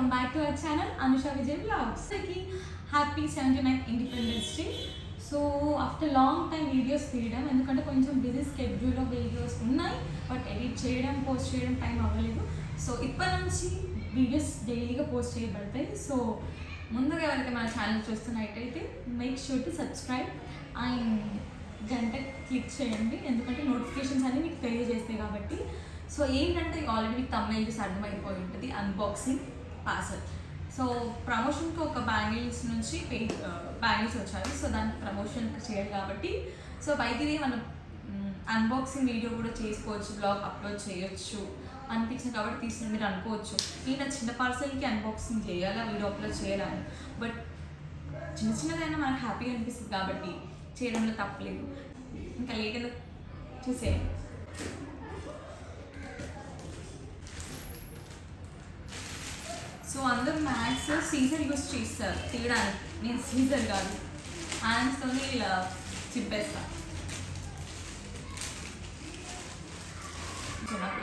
Channel Anusha Vijay vlogs happy seventy nine independence day so after long time videos తీయడం ఎందుకంటే కొంచెం busy స్కెడ్యూల్లో videos ఉన్నాయి but edit చేయడం పోస్ట్ చేయడం టైం అవ్వలేదు. సో ఇప్పటి నుంచి వీడియోస్ డైలీగా పోస్ట్ చేయబడతాయి. సో ముందుగా ఎవరైతే మన ఛానల్ చూస్తున్నట్టయితే make sure to subscribe and గంట క్లిక్ చేయండి. ఎందుకంటే నోటిఫికేషన్స్ అన్ని మీకు తెలియజేస్తాయి కాబట్టి. సో ఏంటంటే ఆల్రెడీ మీకు తమిళ చూసి అర్థమైపోయి ఉంటుంది అన్బాక్సింగ్ పార్సల్ సో ప్రమోషన్కి ఒక బ్యాంగిల్స్ నుంచి పే బ్యాంగిల్స్ వచ్చాయి సో దానికి ప్రమోషన్ చేయాలి కాబట్టి. సో బయటిది మనం అన్బాక్సింగ్ వీడియో కూడా చేసుకోవచ్చు బ్లాగ్ అప్లోడ్ చేయొచ్చు అనిపించింది కాబట్టి తీసుకుని మీరు అనుకోవచ్చు. ఈయన చిన్న పార్సల్కి అన్బాక్సింగ్ చేయాలా వీడియో అప్లోడ్ చేయాలని బట్ చిన్న చిన్నదైనా మనకు హ్యాపీగా అనిపిస్తుంది కాబట్టి చేయడంలో తప్పలేదు. ఇంకా లేట్ చూసేయండి. అందరూ సీజన్ సీజర్ యూస్ చేస్తారు తీయడానికి నేను సీజర్ కాదు హ్యాండ్స్తో ఇలా చిప్పేస్తా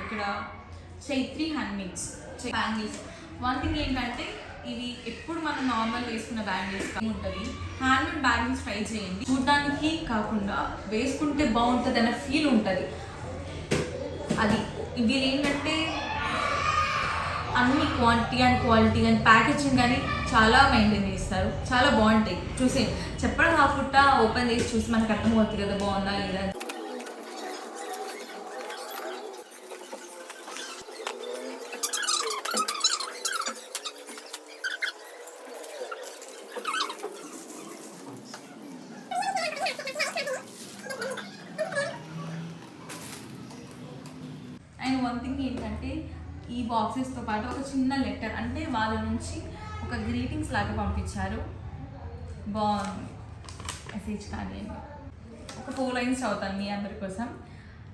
ఇక్కడ Chaitri handmades bangles one thing ఏంటంటే ఇవి ఎప్పుడు మనం నార్మల్ వేసుకున్న బ్యాంగిల్స్ ఉంటుంది. హ్యాండ్మేడ్ బ్యాంగిల్స్ ట్రై చేయండి. చూడడానికి కాకుండా వేసుకుంటే బాగుంటుంది అన్న ఫీల్ ఉంటుంది. అది. ఇది ఏంటంటే అన్ని quantity and quality and packaging కానీ చాలా మెయింటైన్ చేస్తారు. చాలా బాగుంటాయి. చూసే చెప్పడం కాకుండా ఓపెన్ చేసి చూసి మనకు అర్థమవుతుంది కదా బాగుందా లేదా అండ్ వన్ థింగ్ ఏంటంటే ఈ బాక్సెస్తో పాటు ఒక చిన్న లెటర్ అంటే వాళ్ళ నుంచి ఒక గ్రీటింగ్స్ లాగా పంపించారు. బాగుంది మెసేజ్ కానీ ఒక ఫోర్ లైన్స్ చదువుతాను మీ అందరి కోసం.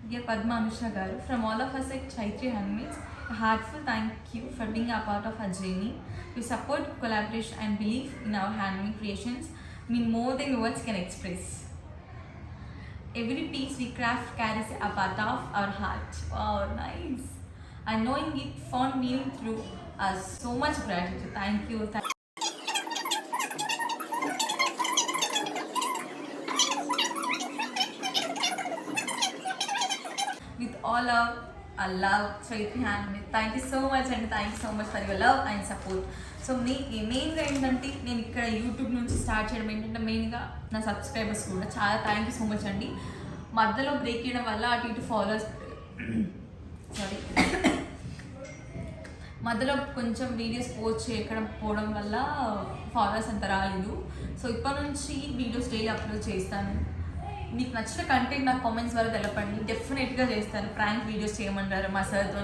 డియర్ పద్మ అనుష గారు from all of us at Chaitri హన్మీన్స్ heartful thank you for being a part of a journey you support collaboration and believe in our handmade creations mean more than words can express every piece we craft carries a part of our heart. Wow, nice. And knowing it found meaning through us. So much gratitude. Thank you. Thank with all of our love, Chaitri Handmade. Thank you so much and thank you so much for your love and support. So మీ మెయిన్గా ఏంటంటే నేను ఇక్కడ YouTube నుంచి start చేయడం ఏంటంటే మెయిన్గా నా subscribers కూడా చాలా థ్యాంక్ యూ సో మచ్ అండి మధ్యలో బ్రేక్ చేయడం వల్ల అటు ఇటు ఫాలోవర్స్ సారీ మధ్యలో కొంచెం వీడియోస్ పోస్ట్ చేయడం పోవడం వల్ల ఫాలోవర్స్ అంత రాలేదు. సో ఇప్పటి నుంచి వీడియోస్ డైలీ అప్లోడ్ చేస్తాను. మీకు నచ్చిన కంటెంట్ నాకు కామెంట్స్ వల్ల తెలపండి. డెఫినెట్గా చేస్తాను. ప్రాంక్ వీడియోస్ చేయమంటారు మా సార్తో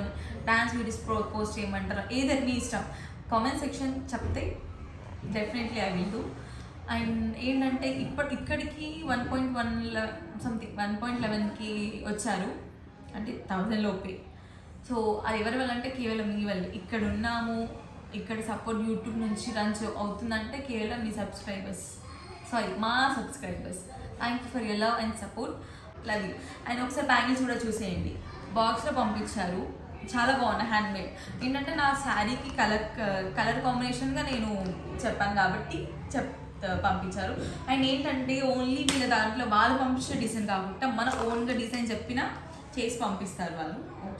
డాన్స్ వీడియోస్ ప్రో పోస్ట్ చేయమంటారు. ఏదైనా మీ ఇష్టం. కామెంట్ సెక్షన్ చెప్తే definitely I will do and ఏంటంటే ఇప్పటి ఇక్కడికి one point one something one point లెవెన్కి వచ్చారు. అంటే థౌజండ్ లోపే. సో అది ఎవరి వల్ల అంటే కేవలం మీ వల్ల. ఇక్కడ ఉన్నాము ఇక్కడ సపోర్ట్ యూట్యూబ్ నుంచి రన్ అవుతుందంటే కేవలం మీ సబ్స్క్రైబర్స్ సారీ మా subscribers thank you for your love and support love you and ఒకసారి బ్యాంగిల్స్ కూడా చూసేయండి. బాక్స్లో పంపించారు. చాలా బాగున్నాయి హ్యాండ్మేడ్ ఏంటంటే నా శారీకి కలర్ కలర్ కాంబినేషన్గా నేను చెప్పాను కాబట్టి చెప్ పంపించారు. అండ్ ఏంటంటే ఓన్లీ వీళ్ళ దాంట్లో వాళ్ళు పంపించే డిజైన్ కాకుండా మన ఓన్గా డిజైన్ చెప్పిన చేసి పంపిస్తారు వాళ్ళు. Oh,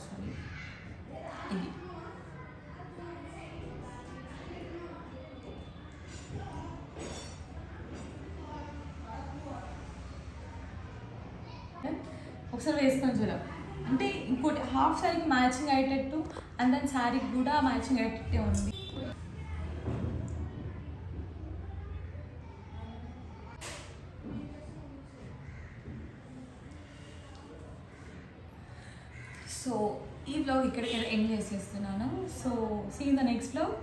ఒకసారి వేసుకొని చూద్దాం. అంటే ఇంకోటి హాఫ్ శారీకి మ్యాచింగ్ అయ్యేటట్టు అండ్ దాని శారీకి కూడా మ్యాచింగ్ అయ్యేటట్టే ఉంది. సో ఈ బ్లాగ్ ఇక్కడికి ఎండ్ చేసేస్తున్నాను. So see the next vlog